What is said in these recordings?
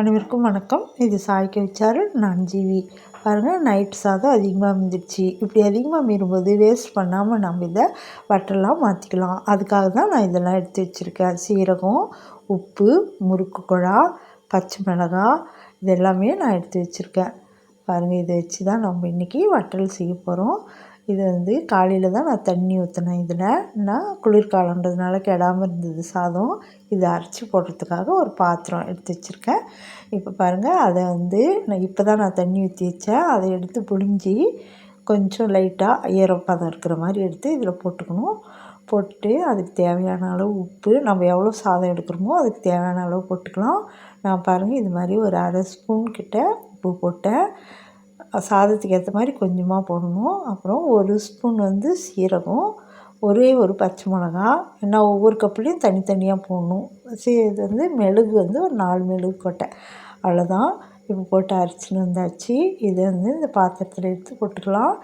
அனைவருக்கும் வணக்கம். இது சாய்க்க வச்சாரு நான் ஜீவி. பாருங்கள் நைட் சாதம் அதிகமாக இருந்துச்சு. இப்படி அதிகமாக மீறும்போது வேஸ்ட் பண்ணாமல் நம்ம இதை வட்டெல்லாம் மாற்றிக்கலாம் அதுக்காக தான் நான் இதெல்லாம் எடுத்து வச்சுருக்கேன். சீரகம் உப்பு முறுக்கு குழா பச்சை மிளகா இது எல்லாமே நான் எடுத்து வச்சுருக்கேன். பாருங்கள் இதை வச்சு தான் நம்ம இன்றைக்கி வட்டல் செய்ய போகிறோம் இது வந்து காலையில் தான் நான் தண்ணி ஊற்றினேன் இதில் நான் குளிர்காலன்றதுனால கெடாமல் இருந்தது சாதம். இதை அரைச்சி போடுறதுக்காக ஒரு பாத்திரம் எடுத்து வச்சுருக்கேன். இப்போ பாருங்கள் அதை வந்து நான் இப்போ தான் நான் தண்ணி ஊற்றி வச்சேன். அதை எடுத்து புழிஞ்சி கொஞ்சம் லைட்டாக ஈரப்பதம் இருக்கிற மாதிரி எடுத்து இதில் போட்டுக்கணும். போட்டு அதுக்கு தேவையான அளவு உப்பு நம்ம எவ்வளோ சாதம் எடுக்கிறோமோ அதுக்கு தேவையான அளவு போட்டுக்கலாம். நான் பாருங்கள் இது மாதிரி ஒரு அரை ஸ்பூன் கிட்ட உப்பு போட்டேன். சாதத்துக்கு ஏற்ற மாதிரி கொஞ்சமாக போடணும். அப்புறம் ஒரு ஸ்பூன் வந்து சீரகம் ஒரே ஒரு பச்சை மிளகா ஏன்னா ஒவ்வொரு கப்புலேயும் தனித்தனியாக போடணும். சீ இது வந்து மெழுகு வந்து ஒரு நாலு மெழுகு கொட்டை. அவ்வளோதான் இப்போ போட்டு அரைச்சின்னு வந்தாச்சு. இதை வந்து இந்த பாத்திரத்தில் எடுத்து போட்டுக்கலாம்.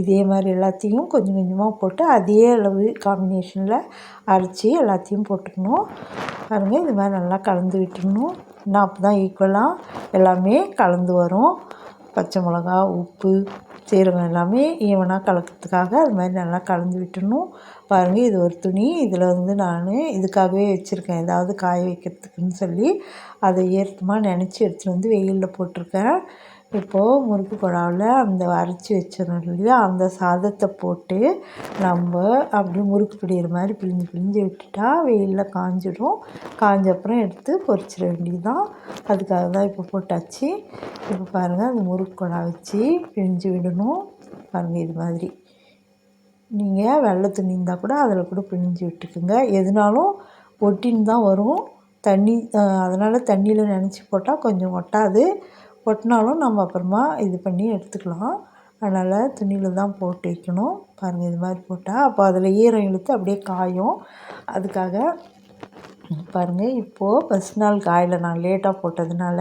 இதே மாதிரி எல்லாத்தையும் கொஞ்சம் கொஞ்சமாக போட்டு அதே அளவு காம்பினேஷனில் அரைச்சி எல்லாத்தையும் போட்டுக்கணும். பாருங்கள் இது மாதிரி நல்லா கலந்து விட்டுக்கணும் இன்னும் அப்போ தான் ஈக்குவலாக எல்லாமே கலந்து வரும். பச்சை மிளகா உப்பு சீரகம் எல்லாமே ஈவனாக கலக்கிறதுக்காக அது மாதிரி நல்லா கலந்து விட்டுணும் பாருங்கள் இது ஒரு துணி. இதில் வந்து நான் இதுக்காகவே வச்சுருக்கேன். ஏதாவது காய வைக்கிறதுக்குன்னு சொல்லி அதை ஏற்றமாக நினச்சி எடுத்துகிட்டு வந்து வெயிலில் போட்டிருக்கேன். இப்போது முறுக்கு குழாவில் அந்த அரைச்சி வச்சிடணும் இல்லையா? அந்த சாதத்தை போட்டு நம்ம அப்படியே முறுக்கு பிடிக்கிற மாதிரி பிழிஞ்சு பிழிஞ்சு விட்டுட்டா வெயிலில் காஞ்சிடும். காஞ்ச அப்புறம் எடுத்து பொரிச்சிட வேண்டியது தான் அதுக்காக தான் இப்போ போட்டாச்சு. இப்போ பாருங்கள் அந்த முறுக்கு குழா வச்சு பிழிஞ்சு விடணும். பாருங்கள் இது மாதிரி. நீங்கள் வெள்ளை துணி இருந்தால் கூட அதில் கூட பிழிஞ்சு விட்டுக்குங்க. எதுனாலும் ஒட்டின்னு தான் வரும். தண்ணி அதனால் தண்ணியில் நினச்சி போட்டால் கொஞ்சம் ஒட்டாது. ஒட்டினாலும் நம்ம அப்புறமா இது பண்ணி எடுத்துக்கலாம். அதனால் துணியில் தான் போட்டு வைக்கணும். பாருங்கள் இது மாதிரி போட்டால் அப்போ அதில் ஈரம் இழுத்து அப்படியே காயும். அதுக்காக பாருங்கள் இப்போது ஃபஸ்ட் நாள் காயில் நான் லேட்டாக போட்டதுனால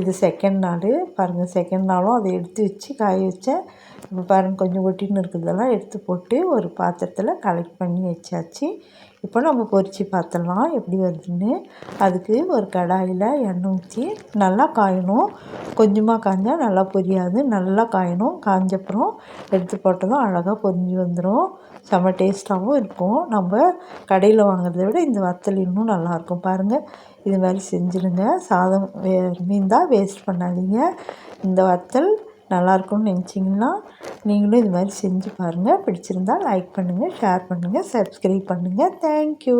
இது செகண்ட் நாள். பாருங்கள் செகண்ட் நாளும் அதை எடுத்து வச்சு காய வச்சேன் இப்போ பாருங்கள் கொஞ்சம் ஒட்டின்னு இருக்கிறதெல்லாம் எடுத்து போட்டு ஒரு பாத்திரத்தில் கலெக்ட் பண்ணி வச்சாச்சு. இப்போ நம்ம பொரித்து பார்த்துடலாம் எப்படி வருதுன்னு. அதுக்கு ஒரு கடாயில் எண்ணெய் ஊற்றி நல்லா காயணும். கொஞ்சமாக காய்ஞ்சால் நல்லா பொரியாது. நல்லா காயணும். காஞ்சப்புறம் எடுத்து போட்டதும் அழகாக பொரிஞ்சு வந்துடும் செம்ம டேஸ்ட்டாகவும் இருக்கும். நம்ம கடையில் வாங்குறத விட இந்த வத்தல் இன்னும் நல்லாயிருக்கும். பாருங்கள் இது மாதிரி செஞ்சிடுங்க. சாதம் வே மீன் தான் வேஸ்ட் பண்ணாதீங்க. இந்த வத்தல் நல்லாயிருக்கும்னு நினச்சிங்கன்னா நீங்களும் இது மாதிரி செஞ்சு பாருங்கள் பிடிச்சிருந்தால் லைக் பண்ணுங்கள் ஷேர் பண்ணுங்கள் சப்ஸ்கிரைப் பண்ணுங்கள் தேங்க்யூ